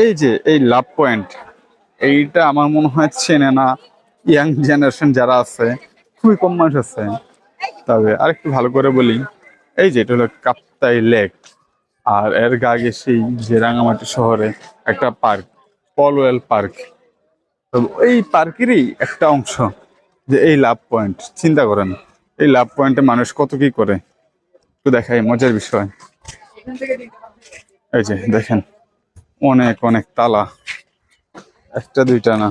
এই যে, এই লাভ পয়েন্ট এইটা আমার মনে হয় চেনে না। ইয়াং জেনারেশন যারা আছে, খুবই কম মানুষ আছে। তবে আরেকটু ভালো করে বলি, এই যে, এটা হলো কাপ্তাই লেক আর এর গা আগে সেই যে রাঙামাটি শহরে একটা পার্ক পলওয়েল পার্ক তো এই পার্কেরই একটা অংশ, যে এই লাভ পয়েন্ট চিন্তা করেন, এই লাভ পয়েন্টে মানুষ কত কি করে? একটু দেখাই, মজার বিষয়। এই যে, দেখেন। অনেক অনেক তালা। একটা, দুইটা না।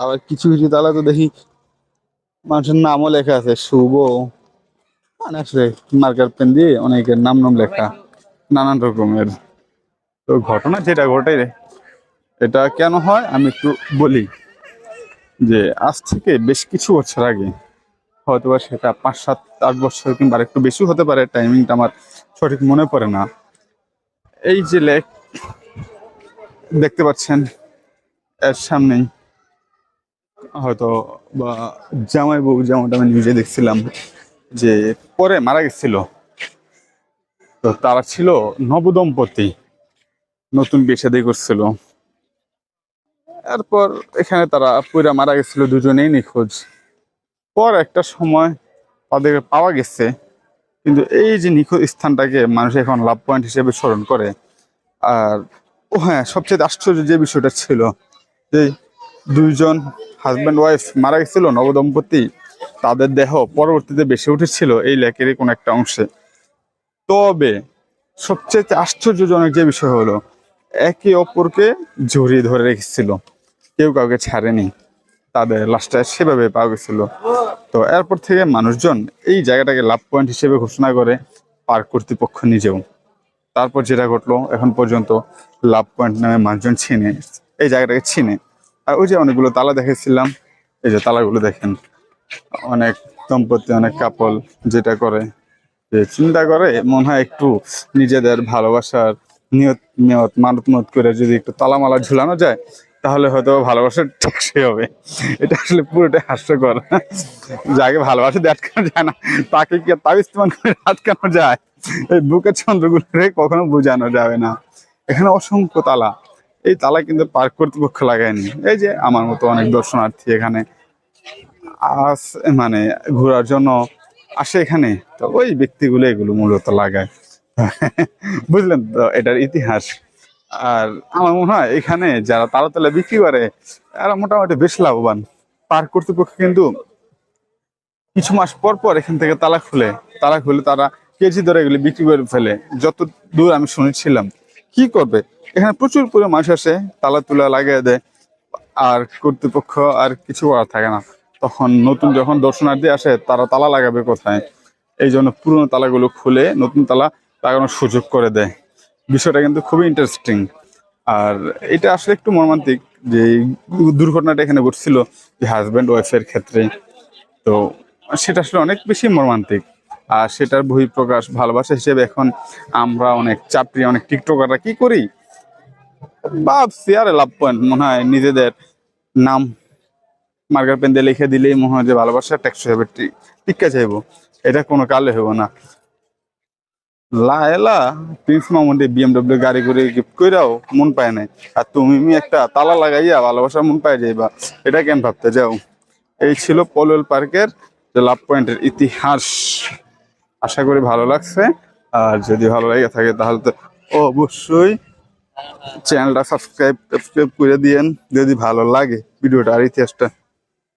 আবার কিছু কিছু তালা তো দেখি মানুষের নামও লেখা আছে, শুভ। মানে আসলে মার্কার পেন দিয়ে অনেকের নাম নাম লেখা, নানান রকমের। তো ঘটনা যেটা ঘটে এটা কেন হয় আমি একটু বলি যে আজ থেকে বেশ কিছু বছর আগে, হয়তোবা সেটা পাঁচ, সাত, আট বছর কিংবা একটু বেশি হতে পারে টাইমিংটা আমার সঠিক মনে পড়ে না। এই যে লেক দেখতে পাচ্ছেন, এর সামনেই। হয়তো বা জামাই বউ জামাটা আমি নিজে দেখছিলাম যে পরে মারা গেছিল। তো তারা ছিল নবদম্পতি, নতুন বিয়ে শাদী করছিল। এরপর এখানে তারা পুরা মারা গেছিল দুজনেই নিখোঁজ। পর একটা সময় তাদের পাওয়া গেছে কিন্তু এই যে নিখোঁজ স্থানটাকে মানুষ এখন লাভ পয়েন্ট হিসেবে স্মরণ করে, আর ও হ্যাঁ সবচেয়ে আশ্চর্য যে বিষয়টা ছিল যে দুইজন হাজব্যান্ড ওয়াইফ মারা গেছিল নবদম্পতি তাদের দেহ পরবর্তীতে বেশি উঠেছিল এই লেকেরই কোনো একটা অংশে। তবে সবচেয়ে আশ্চর্যজনক যে বিষয় হলো, একে অপরকে জড়িয়ে ধরে রেখেছিল। কেউ কাউকে ছাড়েনি। তাদের লাশটা সেভাবে পাওয়া গেছিল। তো এরপর থেকে মানুষজন এই জায়গাটাকে লাভ পয়েন্ট হিসেবে ঘোষণা করে পার্ক কর্তৃপক্ষ নিজেও। তারপর যেটা ঘটলো, এখন পর্যন্ত লাভ পয়েন্ট নামে মানুষজন ছিনে এই জায়গাটাকে ছিনে আর ওই যে অনেকগুলো তালা দেখেছিলাম এই যে তালাগুলো দেখেন, অনেক দম্পতি, অনেক কাপল যেটা করে, যে চিন্তা করে, মনে হয় একটু নিজেদের ভালোবাসার নিয়ত নিয়ত মানত মত করে যদি একটু তালামালা ঝুলানো যায় তাহলে হয়তো ভালোবাসা টেকসই হবে। এটা আসলে পুরোটাই হাস্যকর। যাকে ভালোবাসা আটকানো যায় না, তাকে কি ইস্তেমাল করে আটকানো যায়? এই বুকের চন্দ্রগুলো কখনো বোঝানো যাবে না। এখানে অসংখ্য তালা। এই তালা কিন্তু পার্ক কর্তৃপক্ষ লাগায়নি। এই যে আমার মতো অনেক দর্শনার্থী এখানে আস মানে ঘোরার জন্য আসে এখানে। তো ওই ব্যক্তিগুলো এগুলো মূলত লাগায়। বুঝলেন তো? এটার ইতিহাস। আর আমার মনে হয় এখানে যারা তালা তালাতলা বিক্রি করে এরা মোটামুটি বেশ লাভবান। পার্ক কর্তৃপক্ষ কিন্তু কিছু মাস পর পর এখান থেকে তালা খুলে তালা খুলে তারা কেজি ধরে এগুলি বিক্রি করে ফেলে। যত দূর আমি শুনেছিলাম, কি করবে? এখানে প্রচুর পরিমাণ মানুষ আসে, তালা তুলা লাগিয়ে দেয়, আর কর্তৃপক্ষ আর কিছু করার থাকে না। তখন নতুন যখন দর্শনার্থী আসে, তারা তালা লাগাবে কোথায়? এই জন্য পুরনো তালাগুলো খুলে নতুন তালা লাগানোর সুযোগ করে দেয়। বিষয়টা কিন্তু খুবই ইন্টারেস্টিং আর এটা আসলে একটু মর্মান্তিক যে দুর্ঘটনাটা এখানে ঘটছিল, যে হাজব্যান্ড ওয়াইফের ক্ষেত্রে। তো সেটা আসলে অনেক বেশি মর্মান্তিক। আর সেটার বহিঃপ্রকাশ ভালোবাসা হিসেবে এখন আমরা অনেক চাপড়ি, অনেক টিকটকাররা কি করি? ভাবছি আরে লাভ পয়েন্ট, মনে হয় নিজেদের নাম মার্কার পেন দিয়ে লিখে দিলেই মনে হয় যে ভালোবাসা টেকসই হবে টিকা চাইব এটা কোনো কালে হব না। লায়লা প্রিন্স মামুন্ডে বিএমডব্লিউ গাড়ি করে গিফট কইরাও মন পায় নাই। আর তুমি একটা তালা লাগাইয়া ভালোবাসা মন পায় যাইবা। এটা কেন ভাবতে যাও? এই ছিল পলুয়েল পার্কের যে লাভ পয়েন্টের ইতিহাস। আশা করি ভালো লাগছে। আর যদি ভালো লেগে থাকে তাহলে তো অবশ্যই চ্যানেলটা সাবস্ক্রাইব সাবস্ক্রাইব করে দিয়েন। যদি ভালো লাগে ভিডিওটা আর ইতিহাসটা